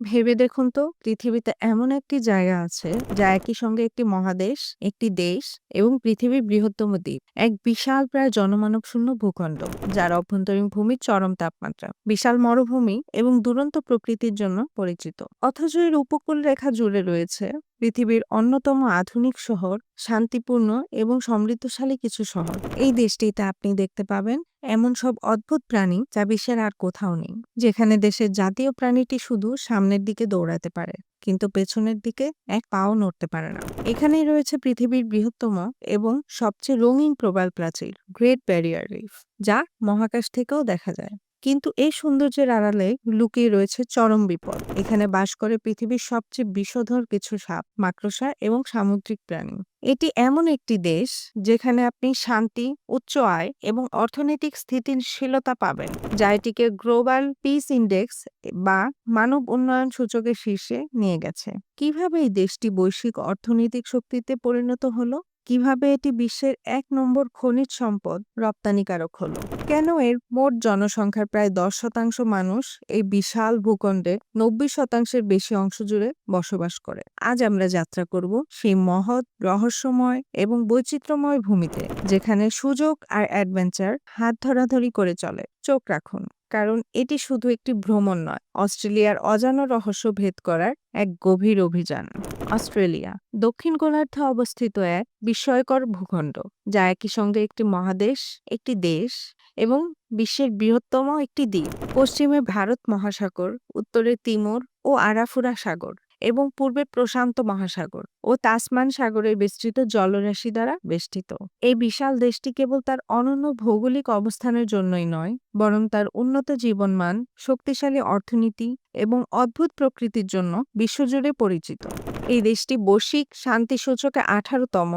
ভেবে দেখুন তো পৃথিবীতে এমন একটি জায়গা আছে যা একই সঙ্গে একটি মহাদেশ, একটি দেশ এবং পৃথিবীর বৃহত্তম দ্বীপ। এক বিশাল প্রায় জনমানব শূন্য ভূখণ্ড যার অভ্যন্তরীণ ভূমির চরম তাপমাত্রা, বিশাল মরুভূমি এবং দুরন্ত প্রকৃতির জন্য পরিচিত। অথচ এর উপকূল রেখা জুড়ে রয়েছে পৃথিবীর অন্যতম আধুনিক শহর, শান্তিপূর্ণ এবং সমৃদ্ধশালী কিছু শহর। এই দেশটিতে আপনি দেখতে পাবেন এমন সব অদ্ভুত প্রাণী যা বিশ্বের আর কোথাও নেই যেখানে দেশের জাতীয় প্রাণীটি শুধু সামনের দিকে দৌড়াতে পারে কিন্তু পেছনের দিকে এক পাও নড়তে পারে না এখানেই রয়েছে পৃথিবীর বৃহত্তম এবং সবচেয়ে রঙিন প্রবাল প্রাচীর গ্রেট ব্যারিয়ার রিফ যা মহাকাশ থেকেও দেখা যায় কিন্তু এই সৌন্দর্যের আড়ালে লুকিয়ে রয়েছে চরম বিপদ। এখানে বাস করে পৃথিবীর সবচেয়ে বিষধর কিছু সাপ, মাকড়সা এবং সামুদ্রিক প্রাণী। এটি এমন একটি দেশ যেখানে আপনি শান্তি, উচ্চ আয় এবং অর্থনৈতিক স্থিতিশীলতা পাবেন, যা এটিকে গ্লোবাল পিস ইন্ডেক্স বা মানব উন্নয়ন সূচকের শীর্ষে নিয়ে গেছে। কীভাবে এই দেশটি বৈশ্বিক অর্থনৈতিক শক্তিতে পরিণত হলো? কীভাবে এটি বিশ্বের এক নম্বর খনিজ সম্পদ রপ্তানিকারক হলো? কেন এর মোট জনসংখ্যার প্রায় দশ শতাংশ মানুষ এই বিশাল ভূখণ্ডে নব্বই শতাংশের বেশি অংশ জুড়ে বসবাস করে? আজ আমরা যাত্রা করব সেই মহৎ, রহস্যময় এবং বৈচিত্র্যময় ভূমিতে, যেখানে সুযোগ আর অ্যাডভেঞ্চার হাত ধরাধরি করে চলে। চোখ রাখুন, কারণ এটি শুধু একটি ভ্রমণ নয়, অস্ট্রেলিয়ার অজানা রহস্য ভেদ করার এক গভীর অভিযান। অস্ট্রেলিয়া। দক্ষিণ গোলার্ধে অবস্থিত এক বিস্ময়কর ভূখণ্ড, যা একই সঙ্গে একটি মহাদেশ, একটি দেশ এবং বিশ্বের বৃহত্তম একটি দ্বীপ। পশ্চিমে ভারত মহাসাগর, উত্তরে তিমুর ও আরাফুরা সাগর। এবং পূর্বে প্রশান্ত মহাসাগর ও তাসমান সাগরের বিস্তৃত জলরাশি দ্বারা বেষ্টিত। এই বিশাল দেশটি কেবল তার অনন্য ভৌগোলিক অবস্থানের জন্যই নয়, বরং তার উন্নত জীবনমান, শক্তিশালী অর্থনীতি এবং অদ্ভুত প্রকৃতির জন্য বিশ্বজুড়ে পরিচিত। এই দেশটি বৈশ্বিক শান্তিসূচকে আঠারোতম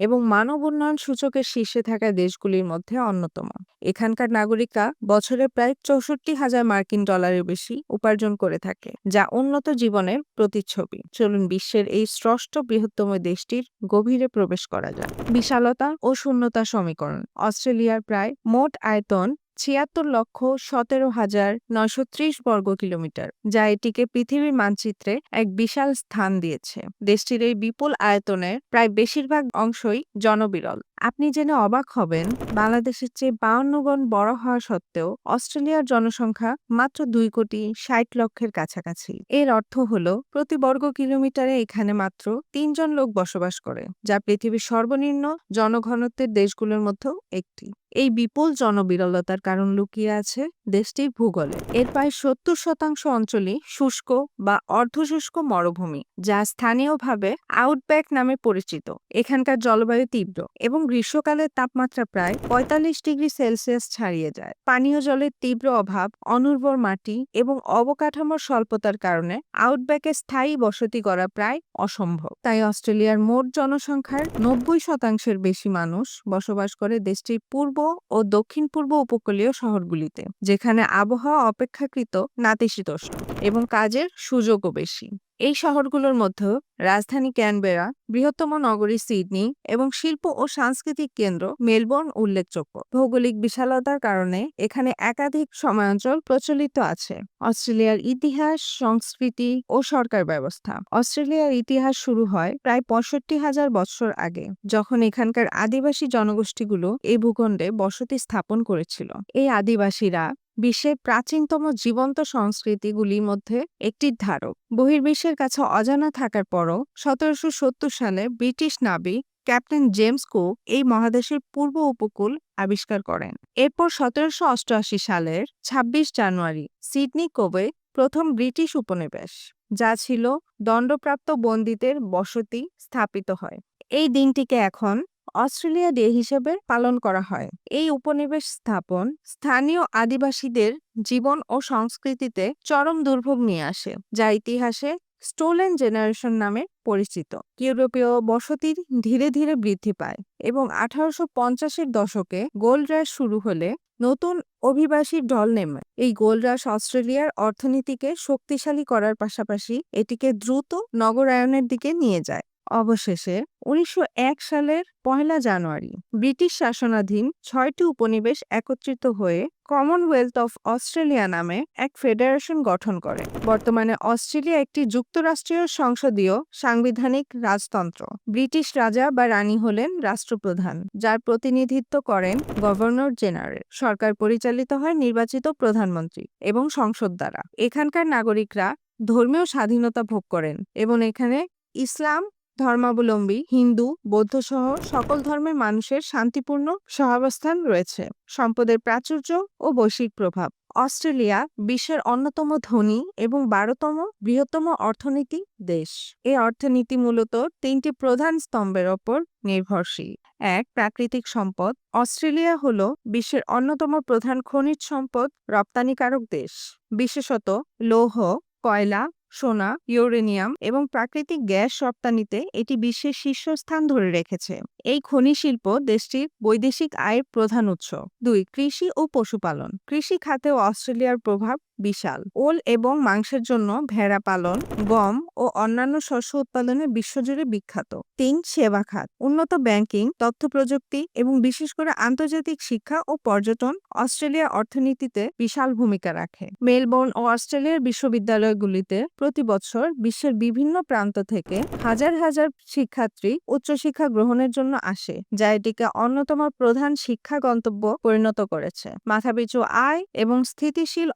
এবং মানব উন্নয়ন সূচকের শীর্ষে থাকা দেশগুলির মধ্যে অন্যতম। এখানকার নাগরিকরা বছরে প্রায় চৌষট্টি হাজার মার্কিন ডলারের বেশি উপার্জন করে থাকে, যা উন্নত জীবনের প্রতিচ্ছবি। চলুন বিশ্বের এই স্রষ্ট বৃহত্তম দেশটির গভীরে প্রবেশ করা যায় বিশালতা ও শূন্যতা সমীকরণ। অস্ট্রেলিয়ার প্রায় মোট আয়তন ছিয়াত্তর লক্ষ সতেরো হাজার নয়শো ত্রিশ বর্গ কিলোমিটার, যা এটিকে পৃথিবীর মানচিত্রে এক বিশাল স্থান দিয়েছে। দেশটির এই বিপুল আয়তনের প্রায় বেশিরভাগ অংশই জনবিরল। আপনি জেনে অবাক হবেন, বাংলাদেশের চেয়ে বাউন্ন বড় হওয়া সত্ত্বেও অস্ট্রেলিয়ার জনসংখ্যা মাত্র দুই কোটি ষাট লক্ষের কাছাকাছি। এর অর্থ হল, প্রতি বর্গ কিলোমিটারে এখানে মাত্র তিনজন লোক বসবাস করে, যা পৃথিবীর সর্বনিম্ন জনঘনত্বের দেশগুলোর মধ্যেও একটি। এই বিপুল জনবিরলতার কারণ লুকিয়ে আছে দেশটির ভূগোলে। এর প্রায় সত্তর শতাংশ অঞ্চলই শুষ্ক বা অর্ধশুষ্ক মরুভূমি, যা স্থানীয়ভাবে আউটব্যাক নামে পরিচিত। এখানকার জলবায়ু তীব্র এবং গ্রীষ্মকালের তাপমাত্রা প্রায় পঁয়তাল্লিশ ডিগ্রি সেলসিয়াস ছাড়িয়ে যায়। পানীয় জলের তীব্র অভাব, অনুর্বর মাটি এবং অবকাঠামোর স্বল্পতার কারণে আউটব্যাকে স্থায়ী বসতি করা প্রায় অসম্ভব। তাই অস্ট্রেলিয়ার মোট জনসংখ্যার নব্বই শতাংশের বেশি মানুষ বসবাস করে দেশটির পূর্ব ও দক্ষিণ পূর্ব উপকূলীয় শহরগুলিতে, যেখানে আবহাওয়া অপেক্ষাকৃত নাতিশীতোষ্ণ এবং কাজের সুযোগও বেশি। এই শহরগুলোর মধ্যে রাজধানী ক্যানবেরা, বৃহত্তম নগরী সিডনি এবং শিল্প ও সাংস্কৃতিক কেন্দ্র মেলবোর্ন উল্লেখযোগ্য। ভৌগোলিক বিশালতার কারণে এখানে একাধিক সময়াঞ্চল প্রচলিত আছে। অস্ট্রেলিয়ার ইতিহাস, সংস্কৃতি ও সরকার ব্যবস্থা। অস্ট্রেলিয়ার ইতিহাস শুরু হয় প্রায় পঁয়ষট্টি হাজার বছর আগে, যখন এখানকার আদিবাসী জনগোষ্ঠীগুলো এই ভূখণ্ডে বসতি স্থাপন করেছিল। এই আদিবাসীরা বিশ্বের প্রাচীনতম জীবন্ত সংস্কৃতিগুলির মধ্যে একটি ধারক। বহির্বিশ্বের কাছে অজানা থাকার পরও সতেরোশো সত্তর সালে ব্রিটিশ নাবি ক্যাপ্টেন জেমস কুক এই মহাদেশের পূর্ব উপকূল আবিষ্কার করেন। এরপর সতেরোশো অষ্টআশি সালের ২৬ জানুয়ারি সিডনি কোবে প্রথম ব্রিটিশ উপনিবেশ, যা ছিল দণ্ডপ্রাপ্ত বন্দীদের বসতি স্থাপিত হয়। এই দিনটিকে এখন অস্ট্রেলিয়া ডে হিসেবে পালন করা হয়। এই উপনিবেশ স্থাপন স্থানীয় আদিবাসীদের জীবন ও সংস্কৃতিতে চরম দুর্ভোগ নিয়ে আসে, যা ইতিহাসে স্টোলেন জেনারেশন নামে পরিচিত। ইউরোপীয় বসতির ধীরে ধীরে বৃদ্ধি পায় এবং আঠারোশো পঞ্চাশের দশকে গোল্ড শুরু হলে নতুন অভিবাসীর ঢল নেমে। এই গোল্ড অস্ট্রেলিয়ার অর্থনীতিকে শক্তিশালী করার পাশাপাশি এটিকে দ্রুত নগরায়নের দিকে নিয়ে যায়। অবশেষে উনিশশো এক সালের পহেলা জানুয়ারি ব্রিটিশ শাসনাধীন ছয়টি উপনিবেশ একত্রিত হয়ে কমনওয়েলথ অফ অস্ট্রেলিয়া নামে এক ফেডারেশন গঠন করে। বর্তমানে অস্ট্রেলিয়া একটি যুক্তরাষ্ট্রীয় সংসদীয় সাংবিধানিক রাজতন্ত্র। ব্রিটিশ রাজা বা রানী হলেন রাষ্ট্রপ্রধান, যার প্রতিনিধিত্ব করেন গভর্নর জেনারেল। সরকার পরিচালিত হয় নির্বাচিত প্রধানমন্ত্রী এবং সংসদ দ্বারা। এখানকার নাগরিকরা ধর্মীয় স্বাধীনতা ভোগ করেন এবং এখানে ইসলাম ধর্মাবলম্বী, হিন্দু, বৌদ্ধ সহ সকল ধর্মের মানুষের শান্তিপূর্ণ সহাবস্থান রয়েছে। সম্পদের প্রাচুর্য ও বৈশ্বিক প্রভাব। অস্ট্রেলিয়া বিশ্বের অন্যতম ধনী এবং বারোতম বৃহত্তম অর্থনীতি দেশ। এই অর্থনীতি মূলত তিনটি প্রধান স্তম্ভের ওপর নির্ভরশীল। এক, প্রাকৃতিক সম্পদ। অস্ট্রেলিয়া হল বিশ্বের অন্যতম প্রধান খনিজ সম্পদ রপ্তানিকারক দেশ। বিশেষত লৌহ, কয়লা সোনা, ইউরেনিয়াম এবং প্রাকৃতিক গ্যাস রপ্তানিতে এটি বিশ্বের শীর্ষস্থান ধরে রেখেছে। এই খনি শিল্প দেশটির বৈদেশিক আয়ের প্রধান উৎস। দুই, কৃষি ও পশুপালন। কৃষি খাতেও অস্ট্রেলিয়ার প্রভাব বিশাল। ওল এবং মাংসের জন্য ভেড়া পালন, গম ও অন্যান্য শস্য উৎপাদনে বিশ্বজুড়ে বিখ্যাত। তিন, সেবা খাত। উন্নত ব্যাংকিং, তথ্য প্রযুক্তি এবং বিশেষ করে আন্তর্জাতিক শিক্ষা ও পর্যটন অস্ট্রেলিয়ার অর্থনীতিতে বিশাল ভূমিকা রাখে। মেলবোর্ন ও অস্ট্রেলিয়ার বিশ্ববিদ্যালয়গুলিতে প্রতি বছর বিশ্বের বিভিন্ন প্রান্ত থেকে হাজার হাজার শিক্ষার্থী উচ্চশিক্ষা গ্রহণের জন্য আসে, যা এটিকে অন্যতম প্রধান শিক্ষা গন্তব্য পরিণত করেছে। মাথাপিছু আয় এবং স্থিতিশীল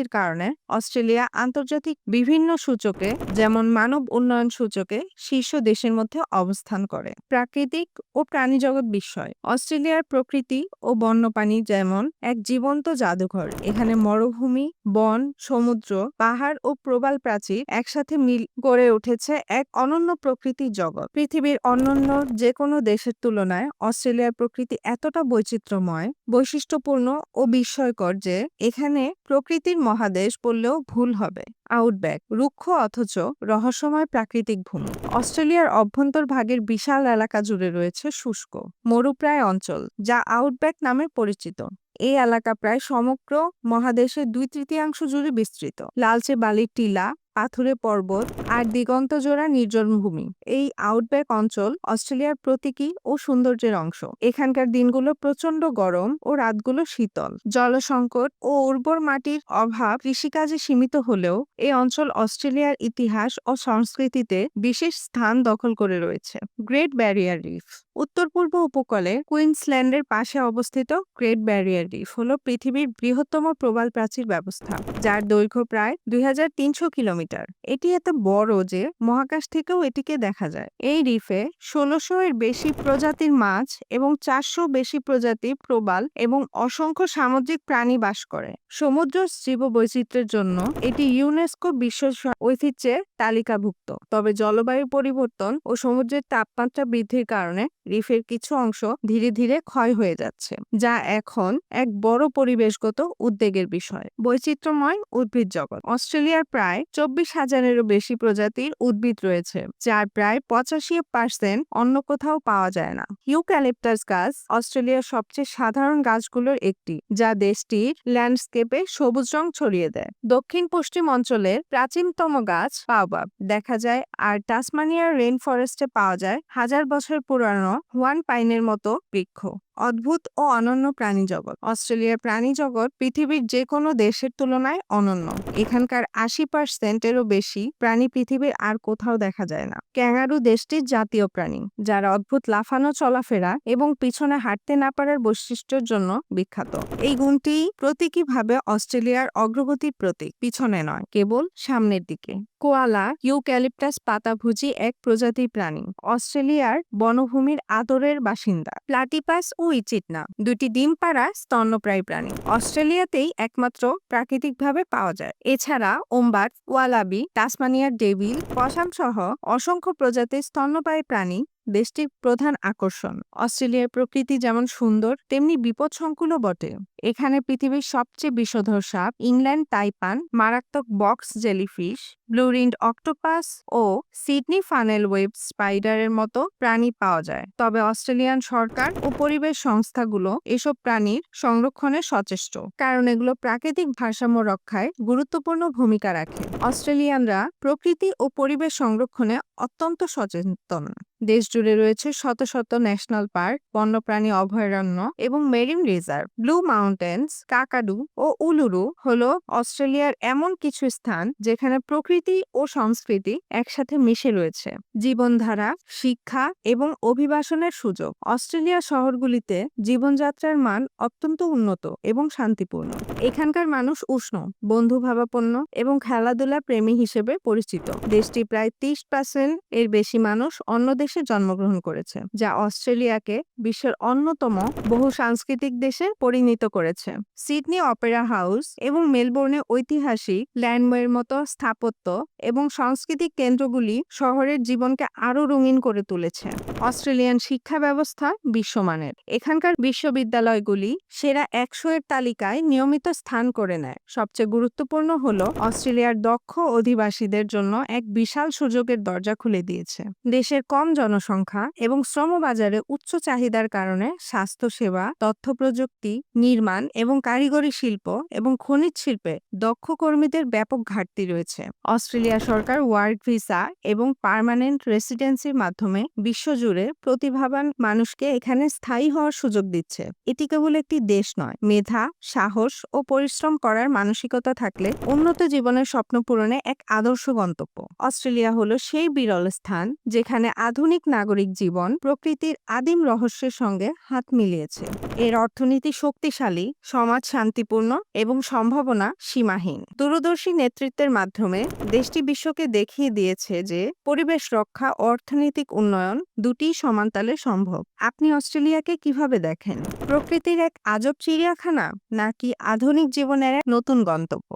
অর্থনীতির কারণে অস্ট্রেলিয়া আন্তর্জাতিক বিভিন্ন সূচকে, যেমন মানব উন্নয়ন সূচকে, শীর্ষ দেশের মধ্যে অবস্থান করে। প্রাকৃতিক ও প্রাণীজগৎ বিষয়, অস্ট্রেলিয়ার প্রকৃতি ও বন্যপ্রাণী যেমন এক জীবন্ত জাদুঘর, এখানে মরুভূমি, বন, সমুদ্র, পাহাড় ও প্রবাল প্রাচীর একসাথে মিল গড়ে উঠেছে এক অনন্য প্রকৃতির জগৎ। পৃথিবীর অন্যান্য যে কোনো দেশের তুলনায় অস্ট্রেলিয়ার প্রকৃতি এতটা বৈচিত্র্যময়, বৈশিষ্ট্যপূর্ণ ও বিস্ময়কর যে, এখানে প্রকৃতির মহাদেশ বললেও ভুল হবে। আউটব্যাক, রুক্ষ অথচ রহস্যময় প্রাকৃতিক ভূমি। অস্ট্রেলিয়ার অভ্যন্তর ভাগের বিশাল এলাকা জুড়ে রয়েছে শুষ্ক, মরুপ্রায় অঞ্চল, যা আউটব্যাক নামে পরিচিত। এই এলাকা প্রায় সমগ্র মহাদেশের দুই তৃতীয়াংশ জুড়ে বিস্তৃত। লালচে বালির টিলা পাথুরে পর্বত আর দিগন্ত জোড়া নির্জন ভূমি। এই আউটব্যাক অঞ্চল অস্ট্রেলিয়ার প্রতীকী ও সৌন্দর্যের অংশ। এখানকার দিনগুলো প্রচণ্ড গরম ও রাতগুলো শীতল। জলসংকট ও উর্বর মাটির অভাব কৃষিকাজে সীমিত হলেও এই অঞ্চল অস্ট্রেলিয়ার ইতিহাস ও সংস্কৃতিতে বিশেষ স্থান দখল করে রয়েছে। গ্রেট ব্যারিয়ার রিফ উত্তর পূর্ব উপকূলে কুইন্সল্যান্ডের পাশে অবস্থিত গ্রেট ব্যারিয়ার রিফ হল পৃথিবীর বৃহত্তম প্রবাল প্রাচীর ব্যবস্থা, যার দৈর্ঘ্য প্রায় দুই হাজার তিনশো কিলোমিটার। এটি এত বড় যে মহাকাশ থেকেও এটিকে দেখা যায়। এই রিফে ষোলোশো এর বেশি প্রজাতির মাছ এবং চারশো বেশি প্রজাতির প্রবাল এবং অসংখ্য সামুদ্রিক প্রাণী বাস করে। সমুদ্র জীববৈচিত্র্যের জন্য এটি ইউনেস্কো বিশ্ব ঐতিহ্যের তালিকাভুক্ত। তবে জলবায়ু পরিবর্তন ও সমুদ্রের তাপমাত্রা বৃদ্ধির কারণে রিফের কিছু অংশ ধীরে ধীরে ক্ষয় হয়ে যাচ্ছে, যা এখন এক বড় পরিবেশগত উদ্বেগের বিষয়। বৈচিত্র্যময় উদ্ভিদ জগৎ। অস্ট্রেলিয়ার প্রায় চব্বিশ হাজারেরও বেশি প্রজাতির উদ্ভিদ রয়েছে, যার প্রায় পঁচাশি পার্সেন্ট অন্য কোথাও পাওয়া যায় না। ইউক্যালিপটাস গাছ অস্ট্রেলিয়ার সবচেয়ে সাধারণ গাছগুলোর একটি, যা দেশটির ল্যান্ডস্কেপে সবুজ রং ছড়িয়ে দেয়। দক্ষিণ পশ্চিম অঞ্চলের প্রাচীনতম গাছ পাওবাব দেখা যায়, আর টাসমানিয়ার রেন ফরেস্টে পাওয়া যায় হাজার বছর পুরানো হুয়ান পাইনের মতো বৃক্ষ। অদ্ভুত ও অনন্য প্রাণী জগৎ। অস্ট্রেলিয়ার প্রাণী জগৎ পৃথিবীর যে কোনো দেশের তুলনায় অনন্য। এখানকার আশি পার্সেন্টেরও বেশি প্রাণী পৃথিবীর আর কোথাও দেখা যায় না। ক্যাঙ্গারু দেশটির জাতীয় প্রাণী, যারা অদ্ভুত লাফানো চলাফেরা এবং পিছনে হাঁটতে না পারার বৈশিষ্ট্যের জন্য বিখ্যাত। এই গুণটি প্রতীকীভাবে অস্ট্রেলিয়ার অগ্রগতির প্রতীক, পিছনে নয়, কেবল সামনের দিকে। কোয়ালা ইউক্যালিপটাস পাতাভুজি এক প্রজাতির প্রাণী। অস্ট্রেলিয়ার বনভূমির আদরের বাসিন্দা। প্লাটিপাস ও ইচিটনা, দুটি ডিম পাড়া স্তন্যপ্রায়ী প্রাণী। অস্ট্রেলিয়াতেই একমাত্র প্রাকৃতিকভাবে পাওয়া যায়। এছাড়া ওম্বাট ওয়ালাবি টাসমানিয়ার ডেভিল, পশাম সহ অসংখ্য প্রজাতির স্তন্যপায়ী প্রাণী দেশটির প্রধান আকর্ষণ। অস্ট্রেলিয়ার প্রকৃতি যেমন সুন্দর, তেমনি বিপদসংকুলও বটে। এখানে পৃথিবীর সবচেয়ে বিষধর সাপ ইংল্যান্ড তাইপান, মারাত্মক box jellyfish, blue ringed octopus ও সিডনি ফানেল ওয়েব স্পাইডারের মতো প্রাণী পাওয়া যায়। তবে অস্ট্রেলিয়ান সরকার ও পরিবেশ সংস্থাগুলো এসব প্রাণীর সংরক্ষণে সচেষ্ট, কারণ এগুলো প্রাকৃতিক ভারসাম্য রক্ষায় গুরুত্বপূর্ণ ভূমিকা রাখে। অস্ট্রেলিয়ানরা প্রকৃতি ও পরিবেশ সংরক্ষণে অত্যন্ত সচেতন। দেশ জুড়ে রয়েছে শত শত ন্যাশনাল পার্ক, বন্যপ্রাণী অভয়ারণ্য এবং marine reserve. Blue mountain mountains Kakadu ও উলুরু হলো অস্ট্রেলিয়ার এমন কিছু স্থান যেখানে প্রকৃতি ও সংস্কৃতি একসাথে মিশে রয়েছে। জীবনধারা, শিক্ষা এবং অভিবাসনের সুযোগ। অস্ট্রেলিয়া শহরগুলিতে জীবনযাত্রার মান অত্যন্ত উন্নত এবং শান্তিপূর্ণ। এখানকার মানুষ উষ্ণ, বন্ধুভাবাপন্ন এবং খেলাধুলা প্রেমী হিসেবে পরিচিত। দেশটি প্রায় তিরিশ পার্সেন্ট এর বেশি মানুষ অন্য দেশে জন্মগ্রহণ করেছে, যা অস্ট্রেলিয়াকে বিশ্বের অন্যতম বহু সাংস্কৃতিক দেশে পরিণত করেছে। সিডনি অপেরা হাউস এবং মেলবোর্নে ঐতিহাসিক ল্যান্ডওয়ের মতো স্থাপত্য এবং সাংস্কৃতিক কেন্দ্রগুলি শহরের জীবনকে আরও রঙিন করে তুলেছে। অস্ট্রেলিয়ান শিক্ষা ব্যবস্থা বিশ্বমানের। এখানকার বিশ্ববিদ্যালয়গুলি সেরা একশো এর তালিকায় নিয়মিত স্থান করে নেয়। সবচেয়ে গুরুত্বপূর্ণ হল অস্ট্রেলিয়ার দক্ষ অধিবাসীদের জন্য এক বিশাল সুযোগের দরজা খুলে দিয়েছে। দেশের কম জনসংখ্যা এবং শ্রমবাজারে উচ্চ চাহিদার কারণে স্বাস্থ্যসেবা তথ্য প্রযুক্তি নির্মাণ এবং কারিগরি শিল্প এবং খনিজ শিল্পে দক্ষ কর্মীদের ব্যাপক ঘাটতি রয়েছে। অস্ট্রেলিয়া সরকার ওয়ার্ক ভিসা এবং পার্মানেন্ট রেসিডেন্সির মাধ্যমে বিশ্বজুড়ে প্রতিভাবান মানুষকে এখানে স্থায়ী হওয়ার সুযোগ দিচ্ছে। এটি কেবল একটি দেশ নয়, মেধা, সাহস ও পরিশ্রম করার মানসিকতা থাকলে উন্নত জীবনের স্বপ্ন পূরণে এক আদর্শ গন্তব্য। অস্ট্রেলিয়া হলো সেই বিরল স্থান যেখানে আধুনিক নাগরিক জীবন প্রকৃতির আদিম রহস্যের সঙ্গে হাত মিলিয়েছে। এর অর্থনীতি শক্তিশালী সমাজ শান্তিপূর্ণ এবং সম্ভাবনা সীমাহীন। দূরদর্শী নেতৃত্বের মাধ্যমে দেশটি বিশ্বকে দেখিয়ে দিয়েছে যে পরিবেশ রক্ষা, অর্থনৈতিক উন্নয়ন দুটি সমানতালে সম্ভব। আপনি অস্ট্রেলিয়াকে কীভাবে দেখেন? প্রকৃতির এক আজব চিড়িয়াখানা নাকি আধুনিক জীবনের এক নতুন গন্তব্য?